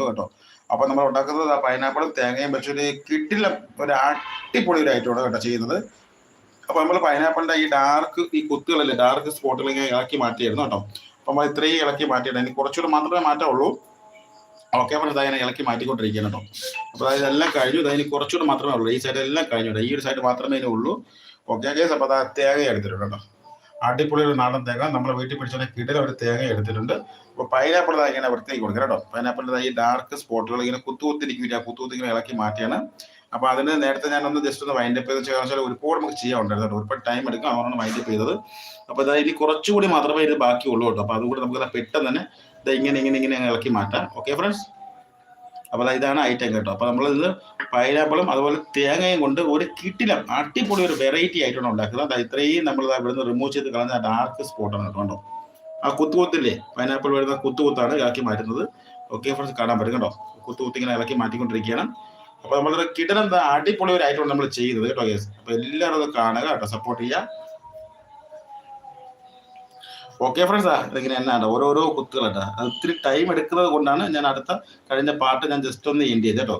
ഉള്ളൂ കേട്ടോ. അപ്പൊ നമ്മൾ ഉണ്ടാക്കുന്നത് ആ പൈനാപ്പിളും തേങ്ങയും വെച്ചൊരു കിട്ടില്ല. ഒരു അടിപൊളി ഒരു ഐറ്റമാണ് കേട്ടോ ചെയ്യുന്നത്. അപ്പൊ നമ്മൾ പൈനാപ്പിളിന്റെ ഈ ഡാർക്ക് ഈ കുത്തുകളില്ലേ ഡാർക്ക് സ്പോട്ടുകളിങ്ങനെ ഇളക്കി മാറ്റിയായിരുന്നു കേട്ടോ. അപ്പൊ നമ്മൾ ഇത്രയും ഇളക്കി മാറ്റിയിട്ട് ഇനി കുറച്ചുകൂടെ മാത്രമേ മാറ്റമുള്ളൂ. ഓക്കെ അപ്പോൾ ഇതായി ഇങ്ങനെ ഇളക്കി മാറ്റിക്കൊണ്ടിരിക്കുകയാണ് കേട്ടോ. അപ്പോൾ അതായത് എല്ലാം കഴിഞ്ഞു. ഇതായി കുറച്ചുകൂടെ മാത്രമേ ഉള്ളൂ. ഈ സൈഡ് എല്ലാം കഴിഞ്ഞു ഈ ഒരു സൈഡ് മാത്രമേ ഉള്ളൂ. ഓക്കെ അപ്പൊ അപ്പോൾ അതാ തേങ്ങ എടുത്തിട്ടുണ്ട് കേട്ടോ. അടിപൊളി ഒരു നാടൻ തേങ്ങ. നമ്മളെ വീട്ടിൽ പിടിച്ചാൽ കിടൽ ഒരു തേങ്ങ എടുത്തിട്ടുണ്ട്. അപ്പോൾ പൈനാപ്പിൾ ഇതാ ഇങ്ങനെ വൃത്തിയാക്കി കൊടുക്കുക കേട്ടോ. പൈനാപ്പിളിന്റെ ഈ ഡാർക്ക് സ്പോട്ടുകൾ ഇങ്ങനെ കുത്തു കുത്തിരിക്കില്ല കുത്തു കുത്തി ഇങ്ങനെ ഇളക്കി മാറ്റിയാണ്. അപ്പോൾ അതിന് നേരത്തെ ഞാൻ ഒന്ന് ജസ്റ്റ് ഒന്ന് വൈൻഡപ്പ് ചെയ്ത് വെച്ചാൽ വെച്ചാൽ ഒരുപാട് നമുക്ക് ചെയ്യാനുണ്ടായിരുന്നു ഒരുപാട് ടൈം എടുക്കും. അതുകൊണ്ടാണ് വൈൻഡപ്പ് ചെയ്തത്. അപ്പോൾ ഇതാ ഇനി കുറച്ചുകൂടി മാത്രമേ ഇത് ബാക്കിയുള്ളൂ കേട്ടോ. അപ്പോൾ അതുകൂടി നമുക്ക് പെട്ടെന്ന് തന്നെ ഇത് ഇങ്ങനെ ഇങ്ങനെ ഇങ്ങനെ ഇളക്കി മാറ്റാം. ഓക്കെ ഫ്രണ്ട്സ് അപ്പോൾ ഇതാണ് ഐറ്റം കേട്ടോ. അപ്പോൾ നമ്മളിത് പൈനാപ്പിളും അതുപോലെ തേങ്ങയും കൊണ്ട് ഒരു കിട്ടിലം അടിപൊളി ഒരു വെറൈറ്റി ആയിട്ടാണ് ഉണ്ടാക്കുന്നത്. അത് ഇത്രയും നമ്മൾ ഇവിടുന്ന് റിമൂവ് ചെയ്ത് കളഞ്ഞ ഡാർക്ക് സ്പോട്ടാണ് കണ്ടോ ആ കുത്തുകുത്തില്ലേ പൈനാപ്പിൾ വരുന്ന കുത്തുകുത്താണ് ഇളക്കി മാറ്റുന്നത്. ഓക്കെ ഫ്രണ്ട്സ് കാണാൻ പറ്റും കേട്ടോ. കുത്തുകുത്തി ഇങ്ങനെ ഇളക്കി മാറ്റിക്കൊണ്ടിരിക്കുകയാണ്. അപ്പോൾ നമ്മളൊരു കിടനം അടിപൊളി ഒരു ആയിട്ടാണ് നമ്മൾ ചെയ്യുന്നത് കേട്ടോ കേസ് അപ്പോൾ എല്ലാവരും അത് കാണുക കേട്ടോ സപ്പോർട്ട് ചെയ്യുക. ഓക്കെ ഫ്രണ്ട്സാ ഇതിങ്ങനെ എന്നാണ് ഓരോരോ കുത്തുകളുണ്ട് അത് ഒത്തിരി ടൈം എടുക്കുന്നത് കൊണ്ടാണ് ഞാൻ അടുത്ത കഴിഞ്ഞ പാട്ട് ഞാൻ ജസ്റ്റ് ഒന്ന് എൻഡ് ചെയ്ത് കേട്ടോ.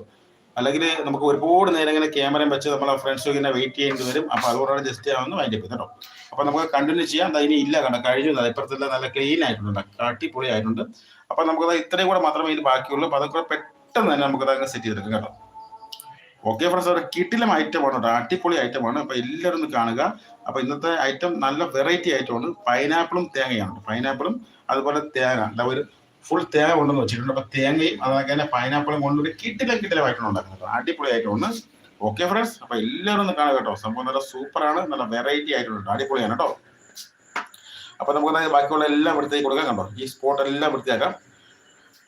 അല്ലെങ്കിൽ നമുക്ക് ഒരുപാട് നേരം ഇങ്ങനെ ക്യാമറയും വെച്ച് നമ്മളെ ഫ്രണ്ട്സ് ഇങ്ങനെ വെയിറ്റ് ചെയ്യേണ്ടി വരും. അപ്പോൾ അതുകൊണ്ടാണ് ജസ്റ്റ് ആവുന്ന വൈൻഡ് അപ്പ് കേട്ടോ. അപ്പോൾ നമുക്ക് കണ്ടിന്യൂ ചെയ്യാം. അത് ഇനി ഇല്ല കണ്ടോ കഴിഞ്ഞു. ഇപ്പുറത്തെല്ലാം നല്ല ക്ലീൻ ആയിട്ടുണ്ട്. കാട്ടിപ്പൊളി ആയിട്ടുണ്ട്. അപ്പോൾ നമുക്ക് ഇത്രയും കൂടെ മാത്രമേ ഇത് ബാക്കിയുള്ളൂ. അപ്പോൾ അതൊക്കെ പെട്ടെന്ന് തന്നെ നമുക്ക് അങ്ങ് സെറ്റ് ചെയ്തെടുക്കാം കേട്ടോ. ഓക്കെ ഫ്രണ്ട്സ് ഒരു കിട്ടിലും ഐറ്റമാണ് കേട്ടോ. അടിപൊളി ഐറ്റമാണ് അപ്പോൾ എല്ലാവരും ഒന്ന് കാണുക. അപ്പോൾ ഇന്നത്തെ ഐറ്റം നല്ല വെറൈറ്റി ഐറ്റമാണ് പൈനാപ്പിളും തേങ്ങയാണ്. പൈനാപ്പിളും അതുപോലെ തേങ്ങ. അല്ല ഒരു ഫുൾ തേങ്ങ കൊണ്ടുവന്ന് വെച്ചിട്ടുണ്ട്. അപ്പൊ തേങ്ങയും അതൊക്കെ തന്നെ പൈനാപ്പിളും കൊണ്ട് ഒരു കിട്ടിലും കിട്ടിലുമായിട്ടാണ് ഉണ്ടാക്കുന്നത് അടിപൊളി ഐറ്റമാണ് ഓക്കെ ഫ്രണ്ട്സ് അപ്പൊ എല്ലാവരും ഒന്ന് കാണുക കേട്ടോ. സംഭവം നല്ല സൂപ്പറാണ് നല്ല വെറൈറ്റി ആയിട്ടുണ്ട്. അടിപൊളിയാണ് കേട്ടോ. അപ്പൊ നമുക്ക് ബാക്കിയുള്ള എല്ലാം വൃത്തിയാക്കി കൊടുക്കാം കണ്ടോ? ഈ സ്പോട്ട് എല്ലാം വൃത്തിയാക്കാം.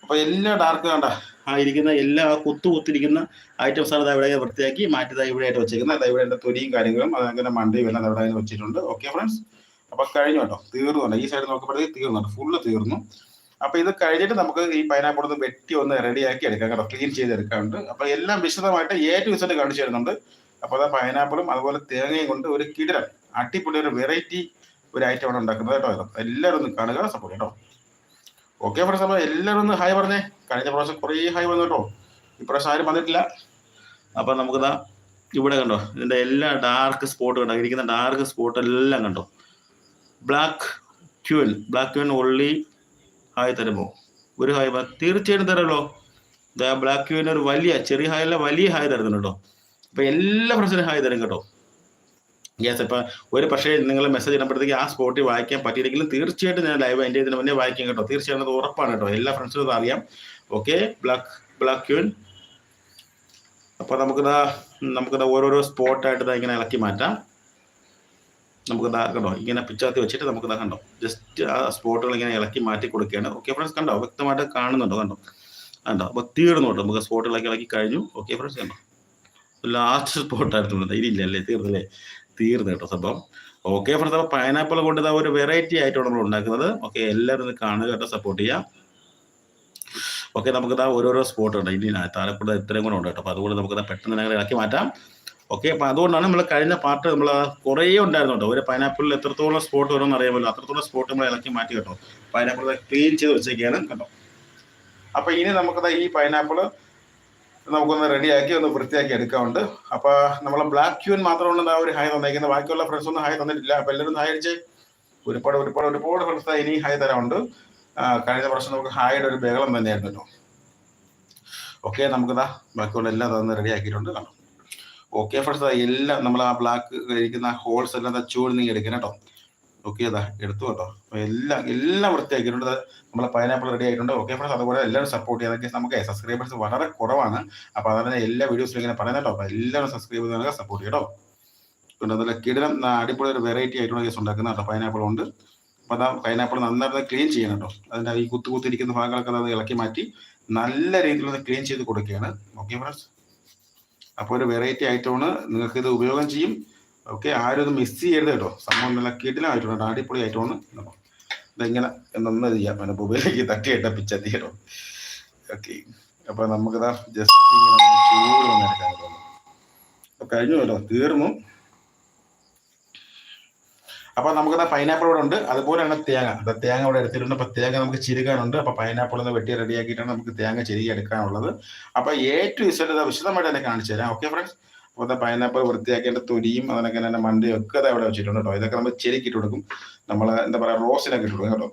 അപ്പൊ എല്ലാ ഡാർക്ക് കണ്ട? ആ ഇരിക്കുന്ന എല്ലാ ആ കുത്തു കുത്തിരിക്കുന്ന ഐറ്റംസ് ആണ് ഇവിടെ വൃത്തിയാക്കി മാറ്റി ഇവിടെ ആയിട്ട് വെച്ചേക്കുന്നത്. അത് ഇവിടെ തൊലിയും കാര്യങ്ങളും അതങ്ങനെ മണ്ടയും എല്ലാം അവിടെ വെച്ചിട്ടുണ്ട്. ഓക്കെ ഫ്രണ്ട്സ് അപ്പോൾ കഴിഞ്ഞു കേട്ടോ. തീർന്നുണ്ട് ഈ സൈഡ് നോക്കുമ്പോഴത്തേക്ക് തീർന്നുണ്ട് ഫുള്ള് തീർന്നു. അപ്പോൾ ഇത് കഴിഞ്ഞിട്ട് നമുക്ക് ഈ പൈനാപ്പിൾ ഒന്ന് വെട്ടി ഒന്ന് റെഡിയാക്കി എടുക്കാം കേട്ടോ. ക്ലീൻ ചെയ്തെടുക്കാറുണ്ട് അപ്പോൾ എല്ലാം വിശദമായിട്ട് ടു വിസഡ് കാണിച്ചു തരുന്നുണ്ട്. അപ്പോൾ അത് പൈനാപ്പിളും അതുപോലെ തേങ്ങയും കൊണ്ട് ഒരു കിടരം അടിപൊളി ഒരു വെറൈറ്റി ഒരു ഐറ്റമാണ് ഉണ്ടാക്കുന്നത് കേട്ടോ. എല്ലാവരും ഒന്ന് കാണുക സപ്പോർട്ട് കേട്ടോ. ഓക്കെ ഫ്രണ്ട്സ് അപ്പോൾ എല്ലാവരും ഒന്ന് ഹായ് പറഞ്ഞേ. കഴിഞ്ഞ പ്രാവശ്യം കുറേ ഹായ് വന്നു കേട്ടോ ഇപ്രാവശ്യം ആരും വന്നിട്ടില്ല. നമുക്ക് നമുക്കിതാ ഇവിടെ കണ്ടോ ഇതിന്റെ എല്ലാ ഡാർക്ക് സ്പോട്ട് കണ്ടോ ഇരിക്കുന്ന ഡാർക്ക് സ്പോട്ട് എല്ലാം കണ്ടോ. ബ്ലാക്ക് ക്യൂൽ ബ്ലാക്ക് ക്യൂൻ ഒള്ളി ഹായ് തരുമോ ഒരു ഹായ് തീർച്ചയായിട്ടും തരാമല്ലോ. ബ്ലാക്ക് ക്യൂവിന് ഒരു വലിയ ചെറിയ ഹായ് അല്ല വലിയ ഹായ് തരുന്നുണ്ട് കേട്ടോ. അപ്പോൾ എല്ലാ ഫ്രണ്ട്സിനും ഹായ് തരും കേട്ടോ. യെസ് ഇപ്പം ഒരു പക്ഷേ നിങ്ങൾ മെസ്സേജ് ഇടുമ്പോഴത്തേക്ക് ആ സ്പോട്ടിൽ വായിക്കാൻ പറ്റിയില്ലെങ്കിലും തീർച്ചയായിട്ടും ഞാൻ ലൈവ് എന്റെ ഇതിന് മുന്നേ വായിക്കും കേട്ടോ. തീർച്ചയായിട്ടും അത് ഉറപ്പാണ് കേട്ടോ. എല്ലാ ഫ്രണ്ട്സിനും അറിയാം ഓക്കെ ബ്ലാക്ക് ബ്ലാക്ക് ക്യൂൻ അപ്പോൾ നമുക്കിതാ നമുക്കിതാ ഓരോരോ സ്പോട്ടായിട്ട് ഇതാ ഇങ്ങനെ ഇളക്കി മാറ്റാം. നമുക്കിതാ കണ്ടോ ഇങ്ങനെ പിച്ചാത്തി വെച്ചിട്ട് നമുക്കിതാ കണ്ടോ. ജസ്റ്റ് ആ സ്പോട്ടുകൾ ഇങ്ങനെ ഇളക്കി മാറ്റി കൊടുക്കുകയാണ്. ഓക്കെ ഫ്രണ്ട്സ് കണ്ടോ? വ്യക്തമായിട്ട് കാണുന്നുണ്ടോ? കണ്ടോ? കണ്ടോ? അപ്പോൾ തീർന്നു കേട്ടോ നമുക്ക് സ്പോട്ടുകളൊക്കെ ഇളക്കി കഴിഞ്ഞു. ഓക്കെ ഫ്രണ്ട്സ് കണ്ടോ? ലാസ്റ്റ് സ്പോട്ടായിരുന്നു ഇനിയില്ല അല്ലേ? തീർന്നില്ലേ? തീർന്നു കേട്ടോ സംഭവം. ഓക്കെ ഫ്രണ്ട്സ് അപ്പോൾ പൈനാപ്പിൾ കൊണ്ട് ഇതാ ഒരു വെറൈറ്റി ആയിട്ടാണ് നമ്മൾ ഉണ്ടാക്കുന്നത്. ഓക്കെ എല്ലാവരും കാണുക കേട്ടോ സപ്പോർട്ട് ചെയ്യാം ഓക്കെ നമുക്ക് ഇതാ ഓരോരോ സ്പോട്ട് ഉണ്ട്. ഇനി താലപ്പുഴ ഇത്രയും കൂടെ ഉണ്ട് കേട്ടോ. അപ്പോൾ അതുകൊണ്ട് നമുക്ക് പെട്ടെന്ന് ഞങ്ങൾ ഇളക്കി മാറ്റാം. ഓക്കെ അപ്പോൾ അതുകൊണ്ടാണ് നമ്മൾ കഴിഞ്ഞ പാർട്ട് നമ്മൾ കുറേ ഉണ്ടായിരുന്നു കേട്ടോ. ഒരു പൈനാപ്പിളിൽ എത്രത്തോളം സ്പോട്ട് വരുമെന്ന് അറിയാമല്ലോ. അത്രത്തോളം സ്പോട്ട് നമ്മൾ ഇളക്കി മാറ്റി കേട്ടോ. പൈനാപ്പിൾ ക്ലീൻ ചെയ്ത് വെച്ചേക്കാണ് കേട്ടോ. അപ്പോൾ ഇനി നമുക്കതാ ഈ പൈനാപ്പിൾ നമുക്കൊന്ന് റെഡിയാക്കി ഒന്ന് വൃത്തിയാക്കി എടുക്കാറുണ്ട് അപ്പോൾ നമ്മളെ ബ്ലാക്ക് ക്യൂൻ മാത്രമാണ് ആ ഒരു ഹായ് തന്നേക്കുന്നത് ബാക്കിയുള്ള ഫ്രണ്ട്സ് ഒന്നും ഹായ് തന്നിട്ടില്ല. അപ്പോൾ എല്ലാവരും ഹായ് അടിച്ച്. ഒരുപാട് ഒരുപാട് ഒരുപാട് ഫ്രണ്ട്സ് ഇനി ഹായ് തരാറുണ്ട് കഴിഞ്ഞ പ്രാവശ്യം നമുക്ക് ഹായുടെ ഒരു ബേഗളം തന്നെയായിരുന്നു കേട്ടോ. ഓക്കെ നമുക്കിതാ ബാക്കിയുള്ള എല്ലാം തന്നെ റെഡി ആക്കിയിട്ടുണ്ട് കാണാം ഓക്കെ ഫ്രണ്ട്സ് എല്ലാം നമ്മൾ ആ ബ്ലാക്ക് ഇരിക്കുന്ന ഹോൾസ് എല്ലാം ചൂട് നീ എടുക്കണം കേട്ടോ. ഓക്കെ അതാ എടുത്തു കേട്ടോ. അപ്പോൾ എല്ലാം എല്ലാം വൃത്തിയാക്കിയിട്ടുണ്ട് നമ്മളെ പൈനാപ്പിൾ റെഡി ആയിട്ടുണ്ട്. ഓക്കെ ഫ്രണ്ട്സ് അതുപോലെ എല്ലാവരും സപ്പോർട്ട് ചെയ്യാതൊക്കെ നമുക്ക് സബ്സ്ക്രൈബേഴ്സ് വളരെ കുറവാണ്. അപ്പോൾ അതാണ് എല്ലാ വീഡിയോസിലും ഇങ്ങനെ കേട്ടോ. അപ്പോൾ എല്ലാവരും സബ്സ്ക്രൈബ് ചെയ്ത് സപ്പോർട്ട് ചെയ്യട്ടോ പിന്നെ അതുപോലെ കിടിലം അടിപൊളി ഒരു വെറൈറ്റി ആയിട്ടുള്ള കേസ് ഉണ്ടാക്കുന്ന കേട്ടോ പൈനാപ്പിൾ ഉണ്ട്. അപ്പോൾ അതാ പൈനാപ്പിൾ നന്നായിട്ട് ക്ലീൻ ചെയ്യണം കേട്ടോ. അതിന്റെ ഈ കുത്തു കുത്തിരിക്കുന്ന ഭാഗങ്ങളൊക്കെ അത് ഇളക്കി മാറ്റി നല്ല രീതിയിൽ ഒന്ന് ക്ലീൻ ചെയ്ത് കൊടുക്കുകയാണ്. ഓക്കെ ഫ്രണ്ട്സ് അപ്പോൾ ഒരു വെറൈറ്റി ആയിട്ടാണ് നിങ്ങൾക്ക് ഇത് ഉപയോഗം ചെയ്യും. ഓക്കെ ആരും ഇത് മിസ് ചെയ്യരുത് കേട്ടോ. സംഭവം നല്ല കിടിലായിട്ടുണ്ട് അടിപൊളി ആയിട്ടാണ് കേട്ടോ ഇതെങ്ങനെ എന്നൊന്ന് ചെയ്യാം പിന്നെ മൊബൈലിലേക്ക് തട്ടിയിട്ട പിച്ചത്തി കേട്ടോ. ഓക്കെ നമുക്ക് നമുക്കിതാ ജസ്റ്റ് കേട്ടോ കഴിഞ്ഞു കേട്ടോ തീർന്നു. അപ്പൊ നമുക്ക് പൈനാപ്പിൾ ഇവിടെ ഉണ്ട്. അതുപോലെ തന്നെ തേങ്ങ. അപ്പൊ തേങ്ങ ഇവിടെ എടുത്തിട്ടുണ്ട്. അപ്പൊ തേങ്ങ നമുക്ക് ചിരുകാനുണ്ട്. അപ്പൊ പൈനാപ്പിൾ ഒന്ന് വെട്ടി റെഡിയാക്കിയിട്ടാണ് നമുക്ക് തേങ്ങ ചിരുകി എടുക്കാനുള്ളത്. അപ്പൊ ഏറ്റവും ഇസഡ് വിശദമായിട്ട് തന്നെ കാണിച്ചു തരാം. ഓക്കെ ഫ്രണ്ട്സ് അപ്പോൾ പൈനാപ്പിൾ വൃത്തിയാക്കേണ്ട തൊലിയും അതിനൊക്കെ തന്നെ മണ്ടയും ഒക്കെ അത് അവിടെ വെച്ചിട്ടുണ്ട് കേട്ടോ. ഇതൊക്കെ നമ്മൾ ചെരിക്കിട്ട് കൊടുക്കും. നമ്മൾ എന്താ പറയുക റോസിനൊക്കെ ഇട്ട് കൊടുക്കും കേട്ടോ.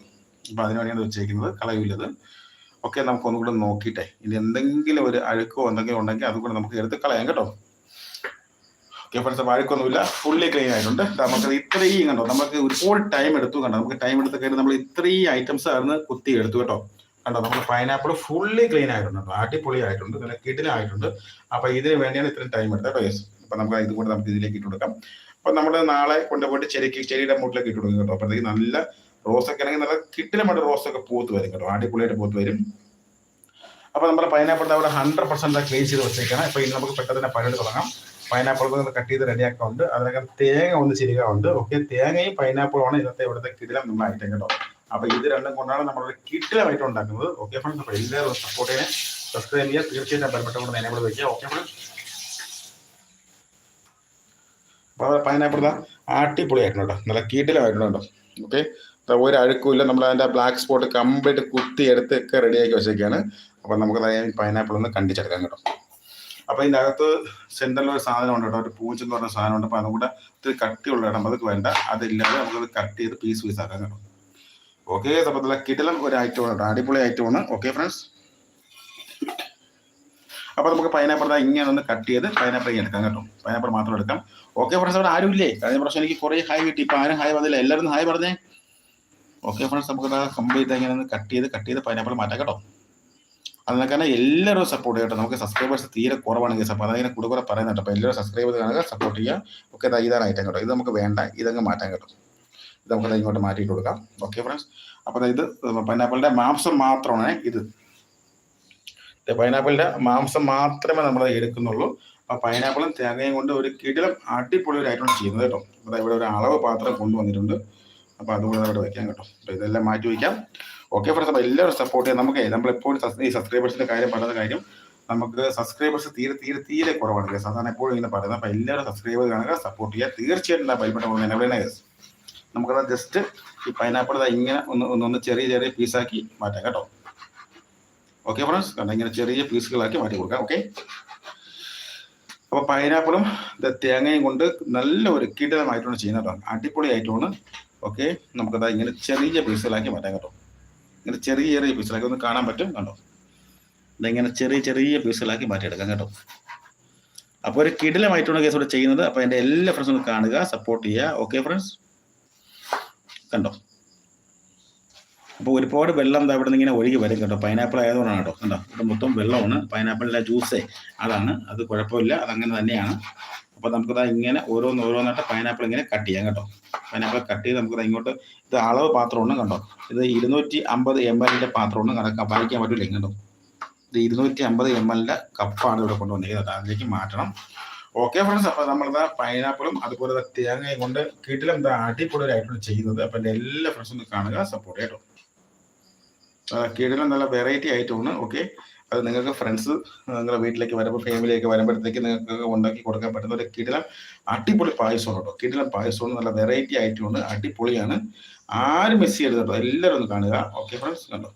അപ്പൊ അതിന് വെച്ചേക്കുന്നത് കളയില്ലത് ഒക്കെ നമുക്ക് ഒന്നുകൂടെ നോക്കിയിട്ടെ. ഇനി എന്തെങ്കിലും ഒരു അഴുക്കോ എന്തെങ്കിലും ഉണ്ടെങ്കിൽ അതുകൂടെ നമുക്ക് എടുത്ത് കളയാം കേട്ടോ. ഓക്കെ ഫ്രണ്ട്സ് വഴക്കൊന്നുമില്ല. ഫുള്ളി ക്ലീൻ ആയിട്ടുണ്ട്. നമുക്ക് ഇത്രയും കണ്ടോ നമുക്ക് ഒരുപാട് ടൈം എടുത്തു കണ്ടോ. നമുക്ക് ടൈം എടുത്ത് കഴിഞ്ഞാൽ നമ്മൾ ഇത്രയും ഐറ്റംസ് ആയിരുന്നു കുത്തി എടുത്തു കേട്ടോ. കണ്ടോ നമ്മുടെ പൈനാപ്പിൾ ഫുള്ളി ക്ലീൻ ആയിട്ടുണ്ട് കേട്ടോ. അടിപൊളി ആയിട്ടുണ്ട് നല്ല കിടിലായിട്ടുണ്ട്. അപ്പൊ ഇതിന് വേണ്ടിയാണ് ഇത്രയും ടൈം എടുത്തത് കേട്ടോ അപ്പൊ നമുക്ക് ഇത് കൂടെ നമുക്ക് ഇതിലേക്ക് ഇട്ട് കൊടുക്കാം. അപ്പൊ നമ്മൾ നാളെ കൊണ്ടുപോയിട്ട് ചെടിക്ക് ചെടിയുടെ മുട്ടിലേക്ക് ഇട്ട് കൊടുക്കും കേട്ടോ. അപ്പോഴത്തേക്ക് നല്ല റോസൊക്കെ ആണെങ്കിൽ നല്ല കിട്ടിലമായിട്ട് റോസൊക്കെ പൂത്ത് വരും കേട്ടോ. അടിപൊളിയായിട്ട് പൂത്ത് വരും. അപ്പൊ നമ്മുടെ പൈനാപ്പിൾ അവിടെ ഹൺഡ്രഡ് പെർസെന്റ് ക്ലീൻ ചെയ്ത് വെച്ചേക്കാണ്. ഇപ്പൊ ഇനി നമുക്ക് പെട്ടെന്ന് തന്നെ പരിപാടി തുടങ്ങാം. പൈനാപ്പിൾ കട്ട് ചെയ്ത് റെഡിയാക്കാറുണ്ട് അതിനകം തേങ്ങ ഒന്ന് ചിരികാറുണ്ട് ഓക്കെ തേങ്ങയും പൈനാപ്പിളും ആണ് ഇന്നത്തെ ഇവിടുത്തെ കിടിലം നമ്മൾ ഐറ്റം കേട്ടോ അപ്പൊ ഇത് രണ്ടും കൊണ്ടാണ് നമ്മൾ കിട്ടിലായിട്ട് ഉണ്ടാക്കുന്നത്. ഓക്കെ ഫ്രണ്ട്സ് അപ്പൊ എല്ലാവരും സപ്പോർട്ട് ചെയ്യാൻ സബ്സ്ക്രൈബ് ചെയ്യുക തീർച്ചയായിട്ടും ബന്ധപ്പെട്ടുകൊണ്ട് എനേബിൾ വയ്ക്കുക ഓക്കെ ഫ്രണ്ട്സ് അപ്പൊ പൈനാപ്പിൾ അടിപൊളിയായിട്ടുണ്ട് കേട്ടോ. നല്ല കീട്ടിലായിട്ടുണ്ട് കേട്ടോ. ഓക്കെ ഒരു അഴുക്കുമില്ല നമ്മൾ അതിന്റെ ബ്ലാക്ക് സ്പോട്ട് കംപ്ലീറ്റ് കുത്തി എടുത്ത് ഒക്കെ റെഡിയാക്കി വെച്ചേക്കാണ്. അപ്പൊ നമുക്ക് പൈനാപ്പിൾ ഒന്ന് കണ്ടിച്ചെടുക്കാം കേട്ടോ. അപ്പൊ ഇതിന്റെ അകത്ത് സെന്ററിൽ ഒരു സാധനം ഉണ്ട് കേട്ടോ. ഒരു പൂച്ച എന്ന് പറഞ്ഞ സാധനം ഉണ്ട് അപ്പൊ അതും കൂടെ ഇത്തിരി കട്ടിയുള്ള ഇടം. അതൊക്കെ വേണ്ട. അതില്ലാതെ നമുക്കത് കട്ട് ചെയ്ത് പീസ് പീസ് ആക്കാം കേട്ടോ. ഓക്കെ അപ്പൊ നല്ല കിടലം ഒരു ഐറ്റം ആണ് കേട്ടോ അടിപൊളി ഐറ്റം ആണ് ഓക്കെ ഫ്രണ്ട്സ് അപ്പൊ നമുക്ക് പൈനാപ്പിൾ ഇങ്ങനെ ഒന്ന് കട്ട് ചെയ്ത് പൈനാപ്പിൾ എടുക്കാം കേട്ടോ. പൈനാപ്പിൾ മാത്രം എടുക്കാം. ഓക്കെ ഫ്രണ്ട്സ് അവിടെ ആരും ഇല്ലേ കഴിഞ്ഞ പ്രാവശ്യം എനിക്ക് കുറെ ഹായ് കിട്ടി. ഇപ്പൊ ആരും ഹായ് വന്നില്ല. എല്ലാവരും ഹായ് പറഞ്ഞേ. ഓക്കെ ഫ്രണ്ട്സ് നമുക്ക് കംപ്ലീറ്റ് ഇങ്ങനെ ഒന്ന് കട്ട് ചെയ്ത് കട്ട് ചെയ്ത് പൈനാപ്പിൾ മാറ്റാം കേട്ടോ. അതിനൊക്കെ എല്ലാവരും സപ്പോർട്ട് ചെയ്യട്ടോ. നമുക്ക് സബ്സ്ക്രൈബേഴ്സ് തീരെ കുറവാണ് കേസ് അപ്പോൾ അതങ്ങനെ കൂടെ കൂടെ പറയുന്നുണ്ട്. അപ്പോൾ എല്ലാവരും സബ്സ്ക്രൈബ് കാണുക സപ്പോർട്ട് ചെയ്യുക. ഓക്കെ ഇതാണ് ഐറ്റം കേട്ടോ. ഇത് നമുക്ക് വേണ്ട. ഇതങ്ങ് മാറ്റാൻ കേട്ടോ. ഇത് നമുക്ക് ഇങ്ങോട്ട് മാറ്റിയിട്ട് കൊടുക്കാം. ഓക്കെ ഫ്രണ്ട്സ് അപ്പോൾ ഇത് പൈനാപ്പിളിന്റെ മാംസം മാത്രമാണ് ഇത്. പൈനാപ്പിളിന്റെ മാംസം മാത്രമേ നമ്മൾ എടുക്കുന്നുള്ളൂ. അപ്പോൾ പൈനാപ്പിളും തേങ്ങയും കൊണ്ട് ഒരു കിടിലം അടിപൊളി ഒരു ചെയ്യുന്നത് കേട്ടോ. അപ്പോൾ ഇവിടെ ഒരു അളവ് പാത്രം കൊണ്ടുവന്നിട്ടുണ്ട്. അപ്പോൾ അതുകൊണ്ട് അവിടെ വെക്കാൻ കേട്ടോ. അപ്പോൾ ഇതെല്ലാം മാറ്റി വയ്ക്കാം. ഓക്കെ ഫ്രണ്ട്സ് അപ്പോൾ എല്ലാവരും സപ്പോർട്ട് ചെയ്യാം. നമുക്ക് നമ്മളെപ്പോഴും ഈ സബ്സ്ക്രൈബേഴ്സിന്റെ കാര്യം പറയുന്ന കാര്യം നമുക്ക് സബ്സ്ക്രൈബേഴ്സ് തീരെ തീരെ തീരെ കുറവാണ്. സാധാരണ എപ്പോഴും ഇങ്ങനെ പറയുന്നത്. അപ്പോൾ എല്ലാവരും സബ്സ്ക്രൈബ് കാണുക സപ്പോർട്ട് ചെയ്യുക. തീർച്ചയായിട്ടും ബൈബിൾ എന്നെ നമുക്കത് ജസ്റ്റ് ഈ പൈനാപ്പിൾ ഇങ്ങനെ ഒന്ന് ഒന്ന് ചെറിയ ചെറിയ പീസാക്കി മാറ്റാം കേട്ടോ. ഓക്കെ ഫ്രണ്ട്സ് കണ്ട? ഇങ്ങനെ ചെറിയ പീസുകളാക്കി മാറ്റി കൊടുക്കാം. ഓക്കെ അപ്പോൾ പൈനാപ്പിളും തേങ്ങയും കൊണ്ട് നല്ല ഒരു കിടിലമായിട്ടാണ് ചെയ്യുന്നത് അടിപൊളി ആയിട്ടാണ് ഓക്കെ നമുക്കത് ഇങ്ങനെ ചെറിയ പീസുകളാക്കി മാറ്റാം കേട്ടോ. ഇങ്ങനെ ചെറിയ ചെറിയ പീസുകളാക്കി ഒന്ന് കാണാൻ പറ്റും കണ്ടോ? ഇങ്ങനെ ചെറിയ ചെറിയ പീസുകളാക്കി മാറ്റിയെടുക്കാം കേട്ടോ. അപ്പോൾ ഒരു കിടിലമായിട്ടുള്ള കേസ് ഇവിടെ ചെയ്യുന്നത്. അപ്പോൾ എന്റെ എല്ലാ ഫ്രണ്ട്സും കാണുക സപ്പോർട്ട് ചെയ്യുക. ഓക്കെ ഫ്രണ്ട്സ് കണ്ടോ? അപ്പോൾ ഒരുപാട് വെള്ളം എന്താ ഇവിടെ നിന്ന് ഇങ്ങനെ ഒഴുകി വരും കേട്ടോ പൈനാപ്പിൾ ആയതുകൊണ്ടാണ് കേട്ടോ. കണ്ടോ? ഇവിടെ മൊത്തം വെള്ളമാണ്. പൈനാപ്പിളിന്റെ ജ്യൂസ് അതാണ്. അത് കുഴപ്പമില്ല. അതങ്ങനെ തന്നെയാണ്. അപ്പോൾ നമുക്കത് ഇങ്ങനെ ഓരോന്ന് ഓരോന്നായിട്ട് പൈനാപ്പിൾ ഇങ്ങനെ കട്ട് ചെയ്യാം കേട്ടോ. പൈനാപ്പിൾ കട്ട് ചെയ്ത് നമുക്കത് ഇങ്ങോട്ട് ഇത് അളവ് പാത്രമാണ് കണ്ടോ? ഇത് ഇരുന്നൂറ്റി അമ്പത് എം എല്ലിന്റെ പാത്രമാണ്. കണക്ക് വായിക്കാൻ പറ്റില്ല കേട്ടോ ഇത് ഇരുന്നൂറ്റി അമ്പത് എം എല്ലിന്റെ കപ്പാണ് ഇവിടെ കൊണ്ടുവന്നിരിക്കുന്നത് അതിലേക്ക് മാറ്റണം. ഓക്കെ ഫ്രണ്ട്സ് അപ്പോൾ നമ്മളിതാ പൈനാപ്പിളും അതുപോലെ തേങ്ങയും കൊണ്ട് വീട്ടിലും എന്താ അടിപൊളിയായിട്ടാണ് ചെയ്യുന്നത്. അപ്പം എന്റെ എല്ലാ ഫ്രണ്ട്സും കാണുക സപ്പോർട്ട് കേട്ടോ കീഴിലും നല്ല വെറൈറ്റി ആയിട്ടുണ്ട് ഓക്കെ അത് നിങ്ങൾക്ക് ഫ്രണ്ട്സ് നിങ്ങളുടെ വീട്ടിലേക്ക് വരുമ്പോൾ ഫാമിലിയൊക്കെ വരുമ്പോഴത്തേക്ക് നിങ്ങൾക്ക് ഉണ്ടാക്കി കൊടുക്കാൻ പറ്റുന്ന ഒരു കിടിലം അടിപൊളി പായസമാണ് കേട്ടോ കിടിലം പായസമാണ് നല്ല വെറൈറ്റി ആയിട്ടുണ്ട് അടിപൊളിയാണ്. ആരും മിസ് ചെയ്യരുത് കേട്ടോ എല്ലാവരും ഒന്ന് കാണുക. ഓക്കെ ഫ്രണ്ട്സ് കണ്ടോ?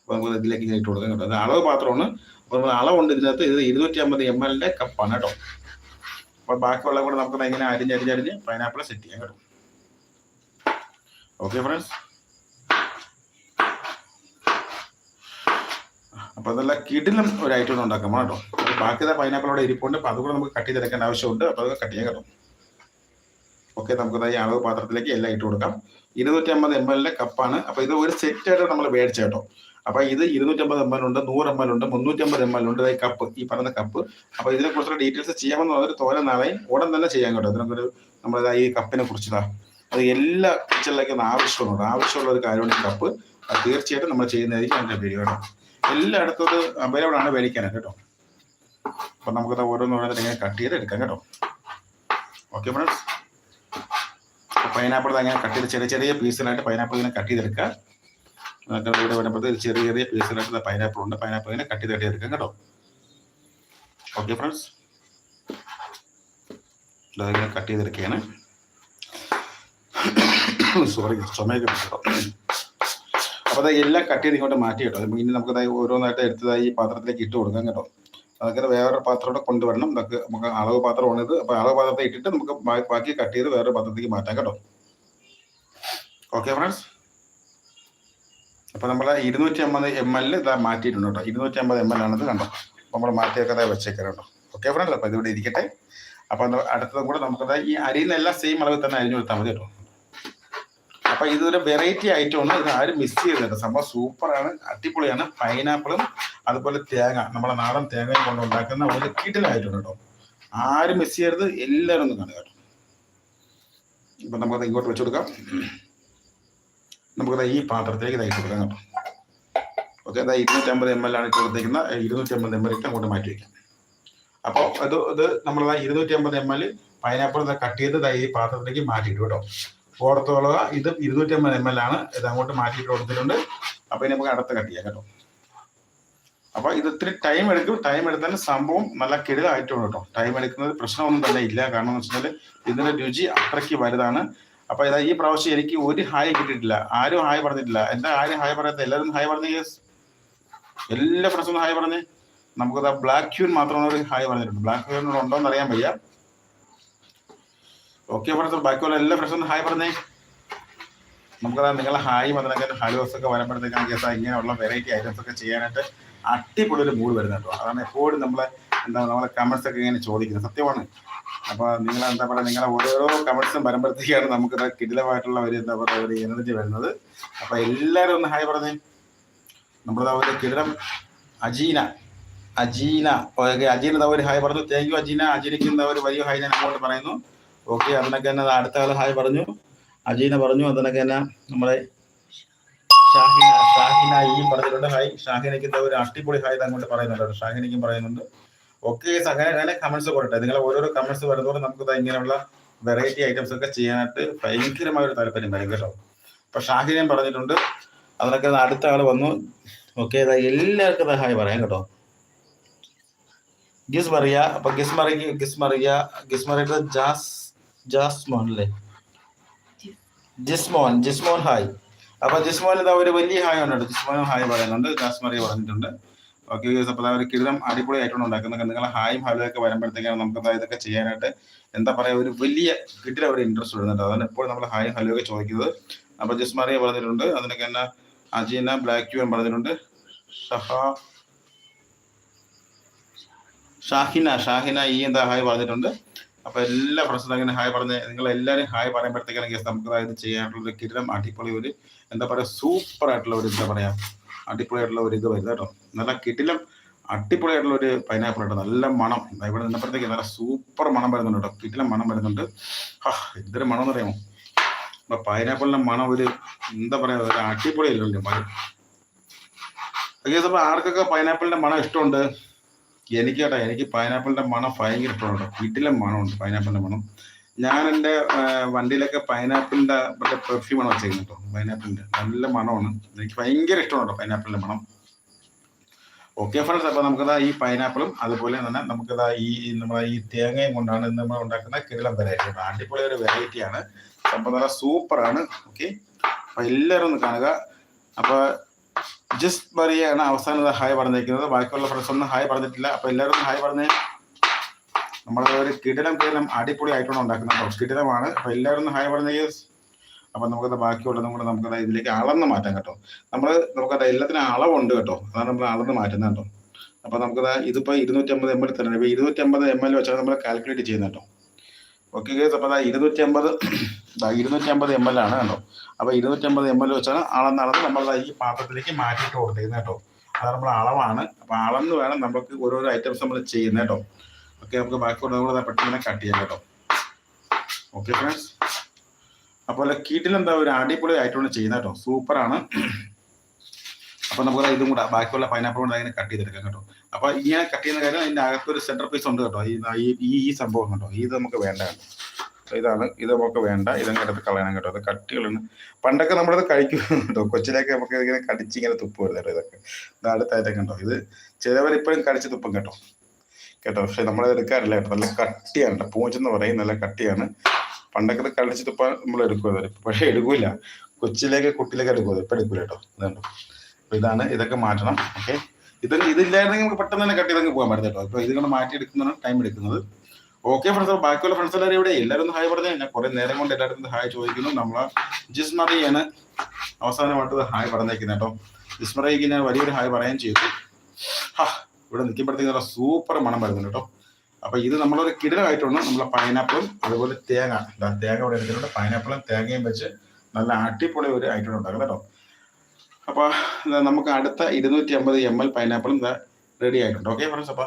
അപ്പോൾ നമുക്ക് ഇതിലേക്ക് ഇട്ട് കൊടുക്കാം കേട്ടോ. അത് അളവ് പാത്രമാണ് അപ്പോൾ നമ്മൾ അളവുണ്ട് ഇതിനകത്ത്. ഇത് ഇരുന്നൂറ്റി അമ്പത് എം എല്ലിന്റെ കപ്പാണ് കേട്ടോ അപ്പോൾ ബാക്കിയുള്ള കൂടെ നമുക്ക് ഇങ്ങനെ അരിഞ്ഞ് പൈനാപ്പിൾ സെറ്റ് ചെയ്യാൻ കിട്ടും ഓക്കെ ഫ്രണ്ട്സ് അപ്പോൾ അതല്ല കിടിലും ഒരു ഐറ്റം ഉണ്ടാക്കാം. കേട്ടോ ബാക്കി പൈനാപ്പിൾ അവിടെ ഇരിപ്പുണ്ട്. അപ്പോൾ അതുകൂടെ നമുക്ക് കട്ട് ചെയ്തെടുക്കേണ്ട ആവശ്യമുണ്ട്. അപ്പോൾ അത് കട്ട് ചെയ്യാൻ കിട്ടും ഓക്കെ നമുക്ക് ഈ അളവ് പാത്രത്തിലേക്ക് എല്ലാം ഇട്ട് കൊടുക്കാം. ഇരുന്നൂറ്റി അമ്പത് എം എൽ കപ്പാണ് അപ്പോൾ ഇത് ഒരു സെറ്റ് ആയിട്ട് നമ്മൾ മേടിച്ച കേട്ടോ. അപ്പോൾ ഇത് ഇരുന്നൂറ്റമ്പത് എം എൽ ഉണ്ട് നൂറ് എം എൽ ഉണ്ട് മുന്നൂറ്റമ്പത് എം എൽ ഉണ്ട്. ഈ കപ്പ് ഈ പറഞ്ഞ കപ്പ് അപ്പോൾ ഇതിനെ കുറിച്ചുള്ള ഡീറ്റെയിൽസ് ചെയ്യാമെന്ന് പറഞ്ഞൊരു തോര നാളെയും ഉടൻ തന്നെ ചെയ്യാൻ കേട്ടോ. ഇതിനൊരു നമ്മൾ ഈ കപ്പിനെ കുറിച്ചതാ അത് എല്ലാ കിച്ചണിലേക്കും ആവശ്യമുണ്ട് ആവശ്യമുള്ള ഒരു കാര്യമാണ് ഈ കപ്പ് അത് തീർച്ചയായിട്ടും നമ്മൾ ചെയ്യുന്നതായിരിക്കും അതിന്റെ വീഡിയോ കേട്ടോ. എല്ലായിടത്തും ഇത് അവൈലബിൾ ആണ് മേടിക്കാനായിട്ട് കേട്ടോ. അപ്പൊ നമുക്കത് ഓരോന്നോരോന്നിട്ട് ഇങ്ങനെ കട്ട് ചെയ്ത് എടുക്കാം കേട്ടോ. ഓക്കെ ഫ്രണ്ട്സ് പൈനാപ്പിൾ അങ്ങനെ കട്ട് ചെയ്ത് ചെറിയ ചെറിയ പീസിലായിട്ട് പൈനാപ്പിൾ ഇങ്ങനെ കട്ട് ചെയ്തെടുക്കുക ഇവിടെ വരുമ്പോഴത്തേക്ക് ചെറിയ ചെറിയ പീസിലായിട്ട് പൈനാപ്പിൾ ഉണ്ട്. പൈനാപ്പിളിനെ കട്ടി തട്ടി എടുക്കാം കട്ട്. ഓക്കെ ഫ്രണ്ട്സ് അതിങ്ങനെ കട്ട് ചെയ്തെടുക്കുകയാണ്. സോറി ചുമയൊക്കെ കേട്ടോ. അപ്പോൾ അതായത് എല്ലാം കട്ട് ചെയ്ത് ഇങ്ങോട്ട് മാറ്റി കേട്ടോ. ഇനി നമുക്ക് ഓരോന്നായിട്ട് എടുത്തതായി ഈ പാത്രത്തിലേക്ക് ഇട്ട് കൊടുക്കാം കേട്ടോ. അതൊക്കെ വേറൊരു പാത്രത്തോടെ കൊണ്ടുവരണം. നമുക്ക് നമുക്ക് അളവ് പാത്രം ഇത്. അപ്പോൾ അളവ് പാത്രത്തെ ഇട്ടിട്ട് നമുക്ക് ബാക്കി കട്ട് ചെയ്ത് വേറൊരു പാത്രത്തേക്ക് മാറ്റാം കേട്ടോ. ഓക്കെ ഫ്രണ്ട്സ് അപ്പോൾ നമ്മൾ ഇരുന്നൂറ്റി അമ്പത് എം എൽ ഇതാ മാറ്റിയിട്ടുണ്ട് കേട്ടോ. ഇരുന്നൂറ്റി അമ്പത് എം എൽ ആണിത് കണ്ടോ. നമ്മൾ മാറ്റിയൊക്കെ വെച്ചേക്കാറുണ്ടോ ഓക്കെ ഫ്രണ്ട്സ് അപ്പോൾ ഇതിവിടെ ഇരിക്കട്ടെ. അപ്പോൾ അത് അടുത്തതും കൂടെ നമുക്കത് ഈ അരിയിൽ എല്ലാം സെയിം അളവിൽ തന്നെ അരിഞ്ഞു കൊടുത്താൽ മതി കേട്ടോ. അപ്പൊ ഇതൊരു വെറൈറ്റി ഐറ്റമാണ് ഇത് ആരും മിസ് ചെയ്തില്ല സംഭവം സൂപ്പറാണ് അടിപൊളിയാണ്. പൈനാപ്പിളും അതുപോലെ തേങ്ങ. നമ്മുടെ നാടൻ തേങ്ങയും കൊണ്ട് ഉണ്ടാക്കുന്ന ഒരു കിടിലായിട്ടുണ്ട് കേട്ടോ. ആരും മിസ് ചെയ്യരുത്. എല്ലാവരും ഒന്ന് കാണുക കേട്ടോ. ഇപ്പൊ നമുക്കത് ഇങ്ങോട്ട് വെച്ചു കൊടുക്കാം. നമുക്കത് ഈ പാത്രത്തിലേക്ക് ഇതായിട്ട് കൊടുക്കാം കേട്ടോ. ഓക്കെ അതായത് ഇരുന്നൂറ്റമ്പത് എം എൽ ആണ് കൊടുത്തേക്കുന്ന ഇരുന്നൂറ്റമ്പത് എം എൽ ഇട്ട് അങ്ങോട്ട് മാറ്റി വയ്ക്കാം അപ്പോൾ അത് ഇത് നമ്മൾ ഇരുന്നൂറ്റി അമ്പത് എം എൽ പൈനാപ്പിൾ കട്ട് ചെയ്ത് ഈ പാത്രത്തിലേക്ക് മാറ്റിയിട്ട് കേട്ടോ. ഓർത്തോളുക ഇത് ഇരുന്നൂറ്റി അമ്പത് എം എൽ ആണ് ഇത് അങ്ങോട്ട് മാറ്റിയിട്ട് കൊടുത്തിട്ടുണ്ട്. അപ്പോൾ ഇനി നമുക്ക് അടുത്ത കട്ട് ചെയ്യാം കേട്ടോ. അപ്പോൾ ഇത് ഇത്തിരി ടൈം എടുക്കും. ടൈം എടുത്താൽ സംഭവം നല്ല കിടിലായിട്ടുണ്ട് കേട്ടോ. ടൈം എടുക്കുന്നത് പ്രശ്നമൊന്നും തന്നെ ഇല്ല. കാരണം എന്ന് വെച്ചാൽ ഇതിന്റെ രുചി അത്രയ്ക്ക് വലുതാണ്. അപ്പൊ ഇതാ ഈ പ്രാവശ്യം എനിക്ക് ഒരു ഹായ് കിട്ടിയിട്ടില്ല. ആരും ഹായ് പറഞ്ഞിട്ടില്ല. എന്താ ആരും ഹായ് പറയാത്ത എല്ലാവരും ഹായ് പറഞ്ഞു യെസ് എല്ലാ ഫ്രണ്ട്സും ഹായ് പറഞ്ഞ്. നമുക്കത് ബ്ലാക്ക് ക്യൂൻ മാത്രമാണ് ഒരു ഹായ് പറഞ്ഞിട്ടുണ്ട്. ബ്ലാക്ക് ക്യൂൻ ഉണ്ടോ എന്ന് അറിയാൻ വയ്യ ഓക്കെ ഫ്രണ്ട്സ് ബാക്കിയുള്ള എല്ലാ ഫ്രണ്ട്സും ഹായ് പറഞ്ഞേ. നമുക്കത് നിങ്ങളെ ഹായ് വന്നിട്ട് ഹലോസ് ഒക്കെ വരുമ്പോഴത്തേക്കാണ് കേസ് ഇങ്ങനെയുള്ള വെറൈറ്റി ഐറ്റംസ് ഒക്കെ ചെയ്യാനായിട്ട് അടിപൊളി ഒരു മൂഡ് വരുന്നുണ്ടോ അതാണ് എപ്പോഴും നമ്മളെ എന്താ നമ്മളെ കമൻസ് ഒക്കെ ഇങ്ങനെ ചോദിക്കുന്നത്. സത്യമാണ്. അപ്പൊ നിങ്ങൾ എന്താ പറയുക നിങ്ങളെ ഓരോരോ കമൻസും വരുമ്പോഴത്തേക്കാണ് നമുക്ക് കിടിലമായിട്ടുള്ള ഒരു എന്താ പറയുക ഒരു എനർജി വരുന്നത്. അപ്പൊ എല്ലാവരും ഒന്ന് ഹായ് പറഞ്ഞേ. നമ്മുടെ ഒരു കിടിലം അജീന അജീന. ഓക്കെ അജീന ഒരു ഹായ് പറഞ്ഞു. Thank you Ajeena. അജീനയ്ക്ക് എന്താ ഒരു വലിയ ഹായ് ഞാൻ അങ്ങോട്ട് പറയുന്നു. ഓക്കെ അതിനൊക്കെ തന്നെ അടുത്ത ആൾ ഹായ് പറഞ്ഞു. അജീന പറഞ്ഞു അതിനൊക്കെ തന്നെ നമ്മുടെ ഷാഹിന ഷാഹിന ഈ പറഞ്ഞിട്ടുണ്ട്. ഹായ് ഷാഹിനയ്ക്ക് എന്താ ഒരു അടിപൊളി ഹായ് അങ്ങോട്ട് പറയുന്നുണ്ട്. ഷാഹിനയ്ക്കും പറയുന്നുണ്ട്. ഓക്കെ അങ്ങനെ അങ്ങനെ കമന്റ്സ് കൊടുട്ടെ നിങ്ങൾ ഓരോരോ കമന്റ്സ് വരുന്നതോടെ നമുക്ക് ഇങ്ങനെയുള്ള വെറൈറ്റി ഐറ്റംസ് ഒക്കെ ചെയ്യാനായിട്ട് ഭയങ്കരമായ ഒരു താല്പര്യം വരും കേട്ടോ. അപ്പൊ ഷാഹിനയും പറഞ്ഞിട്ടുണ്ട്. അതിനൊക്കെ അടുത്ത ആൾ വന്നു. ഓക്കെ എല്ലാവർക്കും ഹായ് പറയാം കേട്ടോ. ഗിസ് മറിയ അപ്പൊ ഗിസ് മറിയ ഗിസ് മറിയ ഗിസ് മറിയ ജാസ് ജാസ്മോൻ അല്ലേ? ജിസ്മോൻ ജിസ്മോൻ ഹായ്. അപ്പൊ ജിസ്മോൻ ഇതാ ഒരു വലിയ ഹായ് ഉണ്ട് ജിസ്മോൻ ഹായ് പറയുന്നുണ്ട് ജാസ് മറിയ പറഞ്ഞിട്ടുണ്ട്. ഓക്കെ അപ്പൊ ദാ ഒരു കിടം അടിപൊളിയായിട്ടാണ് ഉണ്ടാക്കുന്നത്. നിങ്ങൾ ഹായും ഹലോ ഒക്കെ വരുമ്പോഴത്തേക്കാണ് നമുക്ക് ഇതൊക്കെ ചെയ്യാനായിട്ട് എന്താ പറയുക ഒരു വലിയ കിട്ടിൽ ഒരു ഇൻട്രസ്റ്റ് വരുന്നുണ്ട്. അതാണ് എപ്പോഴും നമ്മൾ ഹായും ഹലോ ഒക്കെ ചോദിക്കുന്നത്. അപ്പോൾ ജസ്മാറിയ മറിയ പറഞ്ഞിട്ടുണ്ട് അതിനൊക്കെ തന്നെ അജീന ബ്ലാക്ക് യു പറഞ്ഞിട്ടുണ്ട്. ഷഹാ ഷാഹിന ഷാഹിന ഈ എന്താ ഹായ് പറഞ്ഞിട്ടുണ്ട്. അപ്പൊ എല്ലാ ഫ്രണ്ട്സും അങ്ങനെ ഹായ് പറഞ്ഞ് നിങ്ങൾ എല്ലാവരും ഹായ് പറയുമ്പോഴത്തേക്കാണ് നമുക്ക് അതായത് ചെയ്യാനുള്ള ഒരു കിരണം അടിപൊളി ഒരു എന്താ പറയാ സൂപ്പർ ആയിട്ടുള്ള ഒരു എന്താ പറയാ അടിപൊളി ആയിട്ടുള്ള ഒരു ഇത് വരുന്നത് കേട്ടോ. നല്ല കിട്ടിലും അടിപൊളിയായിട്ടുള്ള ഒരു പൈനാപ്പിൾ കേട്ടോ. നല്ല മണം. ഇവിടെ നിന്നപ്പോഴത്തേക്ക് നല്ല സൂപ്പർ മണം വരുന്നുണ്ട് കേട്ടോ. കിട്ടിലും മണം വരുന്നുണ്ട്. ഹാ എന്തൊരു മണം എന്ന് അറിയാമോ? അപ്പൊ പൈനാപ്പിളിന്റെ മണം ഒരു എന്താ പറയാ ഒരു അടിപൊളിയല്ലോ മഴ അപ്പൊ ആർക്കൊക്കെ പൈനാപ്പിളിന്റെ മണം ഇഷ്ടമുണ്ട്? എനിക്ക് കേട്ടോ എനിക്ക് പൈനാപ്പിളിന്റെ മണം ഭയങ്കര ഇഷ്ടമാണ് കേട്ടോ. വീട്ടിലെ മണമുണ്ട് പൈനാപ്പിളിന്റെ മണം. ഞാൻ എന്റെ വണ്ടിയിലൊക്കെ പൈനാപ്പിളിന്റെ മറ്റേ പെർഫ്യൂമാണ് വെച്ചേക്കുന്നത് കേട്ടോ പൈനാപ്പിളിന്റെ നല്ല മണമാണ്. എനിക്ക് ഭയങ്കര ഇഷ്ടമാണ് കേട്ടോ പൈനാപ്പിളിന്റെ മണം. ഓക്കെ ഫ്രണ്ട്സ് അപ്പൊ നമുക്കതാ ഈ പൈനാപ്പിളും അതുപോലെ തന്നെ നമുക്കതാ ഈ നമ്മളെ ഈ തേങ്ങയും കൊണ്ടാണ് ഇന്ന് നമ്മൾ ഉണ്ടാക്കുന്ന കിരളം വെറൈറ്റി കേട്ടോ അടിപൊളി ഒരു വെറൈറ്റിയാണ് സംഭവം നല്ല സൂപ്പറാണ് ഓക്കെ അപ്പൊ എല്ലാവരും ഒന്ന് കാണുക. അപ്പൊ ജസ്റ്റ് ബറിയാണ് അവസാനം ഹായ് പറഞ്ഞിരിക്കുന്നത് ബാക്കിയുള്ള ഫ്രണ്ട്സ് ഒന്നും ഹായ് പറഞ്ഞിട്ടില്ല. അപ്പൊ എല്ലാവരും ഹായ് പറഞ്ഞേ. നമ്മുടെ ഒരു കിടിലം കിടിലം അടിപൊളി ആയിട്ടാണ് ഉണ്ടാക്കുന്നത് കേട്ടോ. കിടിലമാണ്. അപ്പൊ എല്ലാവരും ഹായ് പറഞ്ഞ യെസ് അപ്പൊ നമുക്കത് ബാക്കിയുള്ളതും കൂടെ നമുക്കത് ഇതിലേക്ക് അളന്ന് മാറ്റാം കേട്ടോ. നമ്മൾ നമുക്കത് എല്ലാത്തിനും അളവുണ്ട് കേട്ടോ. അതാണ് നമ്മൾ അളന്ന് മാറ്റുന്നത് കേട്ടോ. അപ്പൊ നമുക്കത് ഇതിപ്പോ ഇരുന്നൂറ്റി അമ്പത് എം എൽ തന്നെ ഇപ്പൊ ഇരുന്നൂറ്റി അമ്പത് എം എൽ വെച്ചാണ് നമ്മൾ കാൽക്കുലേറ്റ് ചെയ്യുന്ന കേട്ടോ. ഓക്കെ ഗേസ് അപ്പൊ ഇരുന്നൂറ്റി അമ്പത് ഇരുന്നൂറ്റി അമ്പത് എം എൽ ആണ് കേട്ടോ. അപ്പൊ ഇരുന്നൂറ്റി അമ്പത് എം എൽ വെച്ചാണ് അളന്ന് അളന്ന് നമ്മൾ ഈ പാത്രത്തിലേക്ക് മാറ്റിയിട്ട് കൊടുത്തിരുന്നത് കേട്ടോ. അത് നമ്മൾ അളവാണ്. അപ്പൊ അളന്ന് വേണം നമുക്ക് ഓരോരോ ഐറ്റംസ് നമ്മൾ ചെയ്യുന്നത് കേട്ടോ. ഓക്കെ നമുക്ക് ബാക്കിയുള്ളത് കൂടെ പെട്ടെന്ന് കട്ട് ചെയ്യാം കേട്ടോ. ഓക്കെ ഫ്രണ്ട്സ് അപ്പോൾ കീട്ടിൽ എന്താ ഒരു അടിപൊളി ആയിട്ടാണ് ചെയ്യുന്നത് കേട്ടോ. സൂപ്പറാണ് അപ്പൊ നമുക്ക് ഇതും കൂടെ ബാക്കിയുള്ള പൈനാപ്പിൾ കൊണ്ട് അതിനെ കട്ട് ചെയ്തെടുക്കാം കേട്ടോ. അപ്പൊ ഇങ്ങനെ കട്ട് ചെയ്യുന്ന കാര്യം അതിന്റെ അകത്തൊരു സെന്റർ പീസ് ഉണ്ട് കേട്ടോ. ഈ ഈ സംഭവം കേട്ടോ ഇത് നമുക്ക് വേണ്ട ഇതാണ്. ഇത് നമുക്ക് വേണ്ട. ഇതും എടുത്ത് കളയണം കേട്ടോ. അത് കട്ടികളാണ് പണ്ടൊക്കെ നമ്മളത് കഴിക്കും കേട്ടോ. കൊച്ചിലേക്ക് നമുക്ക് ഇങ്ങനെ കടിച്ച് ഇങ്ങനെ തുപ്പ് വരുന്നത് കേട്ടോ ഇതൊക്കെ. ഇത് അടുത്തായിട്ടൊക്കെ ഉണ്ടോ? ഇത് ചിലവർ ഇപ്പോഴും കടിച്ച് തുപ്പും കേട്ടോ. കേട്ടോ? പക്ഷെ നമ്മളത് എടുക്കാറില്ല കേട്ടോ. നല്ല കട്ടിയാണ് കേട്ടോ. എന്ന് പറയും നല്ല കട്ടിയാണ്. പണ്ടൊക്കെ കളിച്ചിട്ട് ഇപ്പൊ നമ്മൾ എടുക്കുന്നത് പക്ഷെ എടുക്കൂല. കൊച്ചിലേക്ക് കുട്ടിയിലേക്ക് എടുക്കുന്നത് ഇപ്പൊ എടുക്കൂല കേട്ടോ. ഇതുണ്ടോ ഇതാണ് ഇതൊക്കെ മാറ്റണം. ഓക്കെ? ഇത് ഇതില്ലായിരുന്നെങ്കിൽ നമുക്ക് പെട്ടെന്ന് തന്നെ കട്ട് ചെയ്തങ്ങ് പോകാൻ പറ്റും കേട്ടോ. ഇപ്പൊ ഇത് കൊണ്ട് മാറ്റി എടുക്കുന്നതാണ് ടൈം എടുക്കുന്നത്. ഓക്കെ ഫ്രണ്ട്സ് ബാക്കിയുള്ള ഫ്രണ്ട്സ് എല്ലാവരും ഇവിടെ എല്ലാവരും ഒന്ന് ഹായ് പറഞ്ഞു ഞാൻ കുറെ നേരം കൊണ്ട് എല്ലാവരും ഹായ് ചോദിക്കുന്നു. നമ്മളെ ജിസ്മറിയാണ് അവസാനമായിട്ട് ഹായ് പറഞ്ഞേക്കുന്നത് കേട്ടോ. ജിസ്മറിക്ക് ഞാൻ വലിയൊരു ഹായ് പറയാൻ ചെയ്തു. ഹാ ഇവിടെ നിൽക്കുമ്പോഴത്തേക്ക് നല്ല സൂപ്പർ മണം വരുന്നുണ്ട് കേട്ടോ. അപ്പൊ ഇത് നമ്മളൊരു കിടലായിട്ടുണ്ട്. നമ്മളെ പൈനാപ്പിളും അതുപോലെ തേങ്ങ. തേങ്ങ ഇവിടെ എടുത്തിട്ടുണ്ട്. പൈനാപ്പിളും തേങ്ങയും വെച്ച് നല്ല അടിപൊളി ഒരു ഐറ്റം ഉണ്ടാകും കേട്ടോ. അപ്പൊ ദാ നമുക്ക് അടുത്ത ഇരുന്നൂറ്റി അമ്പത് എം എൽ പൈനാപ്പിളും റെഡി ആയിട്ടുണ്ട്. ഓക്കെ ഫ്രണ്ട്സ് അപ്പൊ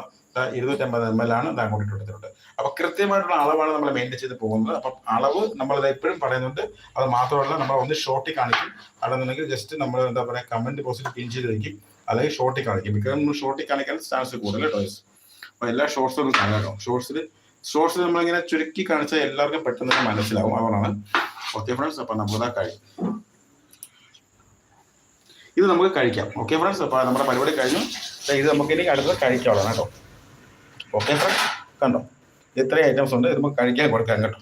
ഇരുന്നൂറ്റി അമ്പത് എം എൽ ആണ് ഇതാ കൂടി എടുത്തിട്ടുണ്ട് അപ്പൊ കൃത്യമായിട്ടുള്ള അളവാണ് നമ്മൾ മെയിന്റെയിൻ ചെയ്ത് പോകുന്നത്. അപ്പൊ അളവ് നമ്മൾ എപ്പോഴും പറയുന്നുണ്ട്. അത് മാത്രമല്ല നമ്മൾ ഒന്ന് ഷോർട്ടിൽ കാണിക്കും. അല്ലെന്നുണ്ടെങ്കിൽ ജസ്റ്റ് നമ്മൾ എന്താ പറയുക കമന്റ് ബോക്സിൽ പിൻ ചെയ്ത് വെക്കും. അല്ലെങ്കിൽ ഷോർട്ടിൽ കാണിക്കും. മിക്കവാറും നമ്മൾ ഷോർട്ടിൽ കാണിക്കാൻ ചാൻസ് കൂടുതൽ കേട്ടോ അപ്പൊ എല്ലാ ഷോർട്സും ഒന്ന് കാണാം ഷോർട്സിൽ ഷോർട്സിൽ നമ്മളിങ്ങനെ ചുരുക്കി കാണിച്ചാൽ എല്ലാവർക്കും പെട്ടെന്ന് തന്നെ മനസ്സിലാവും. അതുകൊണ്ടാണ് ഓക്കെ ഫ്രണ്ട്സ് അപ്പൊ നമ്മളിതാ കഴിയും ഇത് നമുക്ക് കഴിക്കാം. ഓക്കെ ഫ്രണ്ട്സ് അപ്പൊ നമ്മുടെ പരിപാടി കഴിഞ്ഞു. ഇത് നമുക്ക് ഇനി അടുത്തത് കഴിക്കാവുള്ളതാണ് കേട്ടോ. ഓക്കെ ഫ്രണ്ട്സ് കണ്ടോ? ഇത്രയും ഐറ്റംസ് ഉണ്ട്. ഇത് നമുക്ക് കഴിക്കാൻ കൊടുക്കാം കേട്ടോ.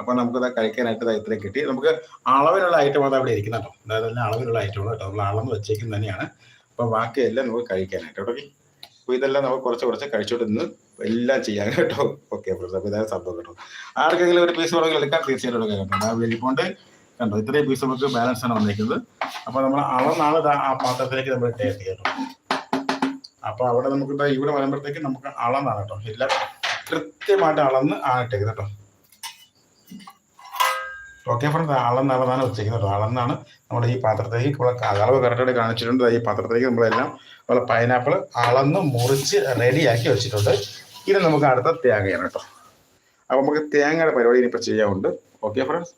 അപ്പൊ നമുക്ക് ഇതാ കഴിക്കാനായിട്ട് ഇത് ഇത്രയും കിട്ടി. നമുക്ക് അളവിലുള്ള ഐറ്റം അത് അവിടെ ഇരിക്കുന്നുണ്ടോ അതായത് അളവിലുള്ള ഐറ്റം കേട്ടോ. നമ്മൾ അളന്ന് വെച്ചേക്കുന്നത് തന്നെയാണ്. അപ്പൊ ബാക്കിയെല്ലാം നമുക്ക് കഴിക്കാനായിട്ട്. ഓക്കെ ഇതെല്ലാം നമുക്ക് കുറച്ച് കുറച്ച് കഴിച്ചോട്ട് നിന്ന് എല്ലാം ചെയ്യാൻ കേട്ടോ. ഓക്കെ ഫ്രണ്ട്സ് അപ്പൊ ഇതാണ് സംഭവം കേട്ടോ. ആർക്കെങ്കിലും ഒരു പീസ് വേണമെങ്കിൽ എടുക്കാം തീർച്ചയായിട്ടും എടുക്കാം കേട്ടോ. ആ വെളിപ്പോണ്ട് കണ്ടോ ഇത്രയും പീസ് നമുക്ക് ബാലൻസ് ആണ് വന്നിരിക്കുന്നത് അപ്പൊ നമ്മൾ അളന്നാണ് ആ പാത്രത്തിലേക്ക് നമ്മൾ ടേസ്റ്റ് ചെയ്യട്ടോ അപ്പൊ അവിടെ നമുക്ക് ഇവിടെ വരുമ്പോഴത്തേക്ക് നമുക്ക് അളന്നാണ് കേട്ടോ. എല്ലാം കൃത്യമായിട്ട് അളന്ന് ആണ് ഇട്ടേക്കുന്നത് കേട്ടോ. ഓക്കെ ഫ്രണ്ട് അളന്ന് അളന്നാണ് വെച്ചിരിക്കുന്നത് അളന്നാണ് നമ്മുടെ ഈ പാത്രത്തേക്ക് ഇവിടെ അളവ് കറക്റ്റായിട്ട് കാണിച്ചിട്ടുണ്ട്. ഈ പാത്രത്തേക്ക് നമ്മളെല്ലാം നമ്മളെ പൈനാപ്പിൾ അളന്ന് മുറിച്ച് റെഡിയാക്കി വെച്ചിട്ടുണ്ട്. ഇനി നമുക്ക് അടുത്ത തേങ്ങയാണ് കേട്ടോ. അപ്പോൾ നമുക്ക് തേങ്ങയുടെ പരിപാടി ഇനിയിപ്പോൾ ചെയ്യാറുണ്ട് ഓക്കെ ഫ്രണ്ട്സ്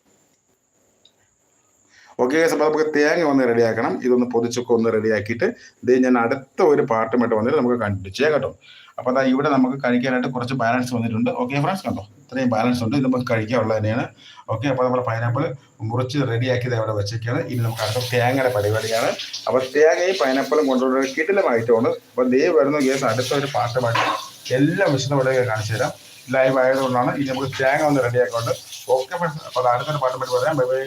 ഓക്കെ അപ്പോൾ നമുക്ക് തേങ്ങ ഒന്ന് റെഡിയാക്കണം. ഇതൊന്ന് പൊതിച്ചൊക്കെ ഒന്ന് റെഡിയാക്കിയിട്ട് ഇത് ഞാൻ അടുത്ത ഒരു പാട്ടുമായിട്ട് വന്നിട്ട് നമുക്ക് കണ്ടിന്യൂ ചെയ്യാം കേട്ടോ. അപ്പോൾ അതാ ഇവിടെ നമുക്ക് കഴിക്കാനായിട്ട് കുറച്ച് ബാലൻസ് വന്നിട്ടുണ്ട്. ഓക്കെ ഫ്രണ്ട്സ് കണ്ടോ? ഇത്രയും ബാലൻസ് ഉണ്ട്. ഇത് നമുക്ക് കഴിക്കാനുള്ളത് തന്നെയാണ്. ഓക്കെ അപ്പോൾ നമ്മൾ പൈനാപ്പിൾ മുറിച്ച് റെഡിയാക്കിയത് അവിടെ വെച്ചേക്കാണ്. ഇനി നമുക്ക് അടുത്ത തേങ്ങയുടെ പരിപാടിയാണ്. അപ്പോൾ തേങ്ങയും പൈനാപ്പിളും കൊണ്ടുള്ള കിടിലമായിട്ടുണ്ട് അപ്പോൾ ദൈവം വരുന്ന കേസ് അടുത്ത ഒരു പാട്ടുമായിട്ട് എല്ലാം വിശദമായിട്ട് കാണിച്ചു തരാം. ലൈവ് ആയതുകൊണ്ടാണ് ഇനി നമുക്ക് തേങ്ങ ഒന്ന് റെഡിയാക്കുന്നുണ്ട് ഓക്കെ ഫ്രണ്ട്സ് അപ്പോൾ അടുത്തൊരു പാട്ടുമായിട്ട് പറയാം ബൈ ബൈ